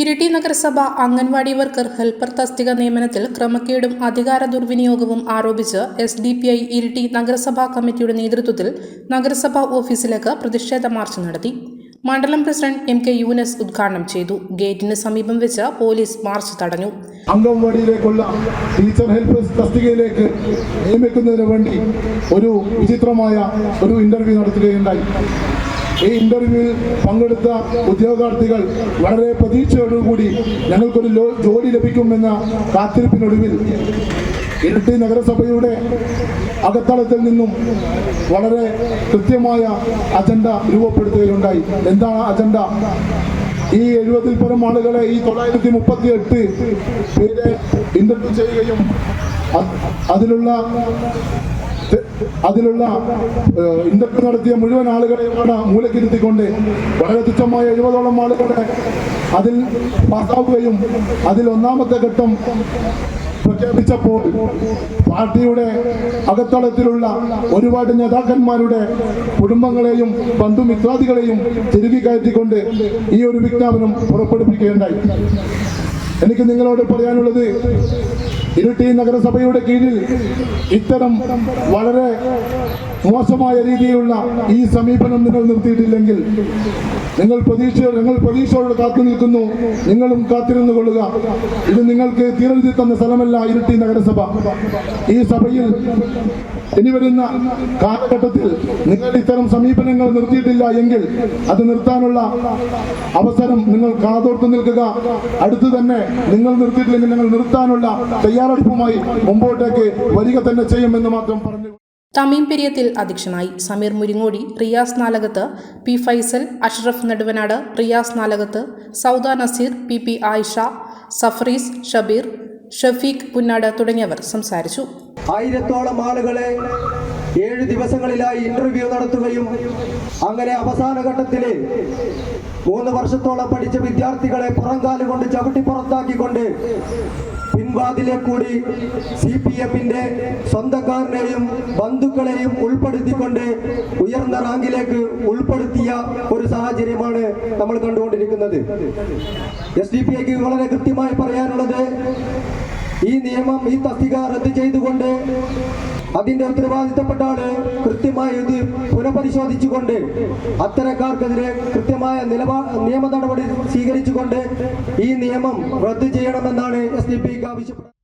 ഇരിട്ടി നഗരസഭ anganwadi worker helper തസ്തിക നിയമനത്തിൽ ക്രമക്കേടും അധികാര ദുർവിനിയോഗവും ആരോപിച്ച് S D P I Iritty നഗരസഭാ കമ്മിറ്റിയുടെ നേതൃത്വത്തിൽ നഗരസഭാ ഓഫീസിലേക്ക് പ്രതിഷേധ മാർച്ച് നടത്തി. മണ്ഡലം പ്രസിഡന്റ് എം കെ യൂനസ് ഉദ്ഘാടനം ചെയ്തു. ഗേറ്റിന് സമീപം വെച്ച് പോലീസ് മാർച്ച് തടഞ്ഞു. അംഗൻവാടിയിലേക്കുള്ള ടീച്ചർ ഹെൽപ്പ് തസ്തികയിലേക്ക് നിയമിക്കുന്നതിന് വേണ്ടി ഒരു വിചിത്രമായ ഒരു ഇന്റർവ്യൂ നടത്തുകയുണ്ടായി. ഈ ഇന്റർവ്യൂവിൽ പങ്കെടുത്ത ഉദ്യോഗാർത്ഥികൾ വളരെ പ്രതീക്ഷയോടുകൂടി ഞങ്ങൾക്കൊരു ജോലി ലഭിക്കുമെന്ന കാത്തിരിപ്പിനൊടുവിൽ ഇരട്ടി നഗരസഭയുടെ അകത്തളത്തിൽ നിന്നും വളരെ കൃത്യമായ അജണ്ട രൂപപ്പെടുത്തുകയുണ്ടായി. എന്താണ് അജണ്ട? ഈ എഴുപതിൽ പരം ആളുകളെ ഈ തൊള്ളായിരത്തി മുപ്പത്തി എട്ട് പേരെ ഇന്റർവ്യൂ ചെയ്യുകയും അതിലുള്ള അതിലുള്ള ഇന്റർവ്യൂ നടത്തിയ മുഴുവൻ ആളുകളെയുമാണ് മൂലക്കിരുത്തിക്കൊണ്ട് വളരെ തുച്ഛമായ എഴുപതോളം ആളുകളെ അതിൽ പാസ്സാവുകയും അതിൽ ഒന്നാമത്തെ ഘട്ടം പ്രഖ്യാപിച്ചപ്പോൾ പാർട്ടിയുടെ അകത്തളത്തിലുള്ള ഒരുപാട് നേതാക്കന്മാരുടെ കുടുംബങ്ങളെയും ബന്ധുമിത്രാദികളെയും തിരുകി കയറ്റിക്കൊണ്ട് ഈ ഒരു വിജ്ഞാപനം പുറപ്പെടുവിക്കുകയുണ്ടായി. എനിക്ക് നിങ്ങളോട് പറയാനുള്ളത് ഇരിട്ടി നഗരസഭയുടെ കീഴിൽ ഇത്തരം വളരെ മോശമായ രീതിയിലുള്ള ഈ സമീപനം നിങ്ങൾ നിർത്തിയിട്ടില്ലെങ്കിൽ നിങ്ങൾ പ്രതീക്ഷ നിങ്ങൾ പ്രതീക്ഷയോടെ കാത്തു നിൽക്കുന്നു. നിങ്ങളും കാത്തിരുന്നു കൊള്ളുക. ഇത് നിങ്ങൾക്ക് തീരഞ്ഞെടുത്തി തന്ന സ്ഥലമല്ല ഇരിട്ടി നഗരസഭ. ഈ സഭയിൽ ഇനി വരുന്ന കാലഘട്ടത്തിൽ നിങ്ങൾ ഇത്തരം സമീപനങ്ങൾ നിർത്തിയിട്ടില്ല എങ്കിൽ അത് നിർത്താനുള്ള അവസരം നിങ്ങൾ കാതോർത്ത് നിൽക്കുക. അടുത്ത് തന്നെ നിങ്ങൾ നിർത്തിയിട്ടില്ലെങ്കിൽ നിങ്ങൾ നിർത്താനുള്ള തയ്യാറെടുപ്പുമായി മുമ്പോട്ടേക്ക് വരിക തന്നെ ചെയ്യുമെന്ന് മാത്രം പറഞ്ഞു തമീം പെരിയത്തിൽ അധ്യക്ഷനായി Sameer Muringodi Riyas Nalakath P Faisal Ashraf Neduvanad Riyas Nalakath Sauda Naseer P P Ayisha Safarees Shabeer Shafeeq Punnad തുടങ്ങിയവർ സംസാരിച്ചു. ആയിരത്തോളം ആളുകളെ ഏഴ് ദിവസങ്ങളിലായി ഇന്റർവ്യൂ നടത്തുകയും അങ്ങനെ അവസാന ഘട്ടത്തിൽ മൂന്ന് വർഷത്തോളം പഠിച്ച വിദ്യാർത്ഥികളെ പുറംകാൽ കൊണ്ട് ചവിട്ടി പുറത്താക്കിക്കൊണ്ട് പിൻവാതിലെ കൂടി സി പി എമ്മിന്റെ സ്വന്തക്കാരനെയും ബന്ധുക്കളെയും ഉൾപ്പെടുത്തിക്കൊണ്ട് ഉയർന്ന റാങ്കിലേക്ക് ഉൾപ്പെടുത്തിയ ഒരു സാഹചര്യമാണ് നമ്മൾ കണ്ടുകൊണ്ടിരിക്കുന്നത്. എസ് ഡി പി ഐക്ക് വളരെ കൃത്യമായി പറയാനുള്ളത് ഈ നിയമം ഈ തസ്തിക റദ്ദ് ചെയ്തുകൊണ്ട് അതിന്റെ ഉത്തരവാദിത്തപ്പെട്ട ആൾ കൃത്യമായി ഇത് പുനഃപരിശോധിച്ചുകൊണ്ട് അത്തരക്കാർക്കെതിരെ കൃത്യമായ നിലപാ നിയമ നടപടി സ്വീകരിച്ചുകൊണ്ട് ഈ നിയമം റദ്ദു ചെയ്യണമെന്നാണ് എസ് ഡി പി ആവശ്യപ്പെടുന്നത്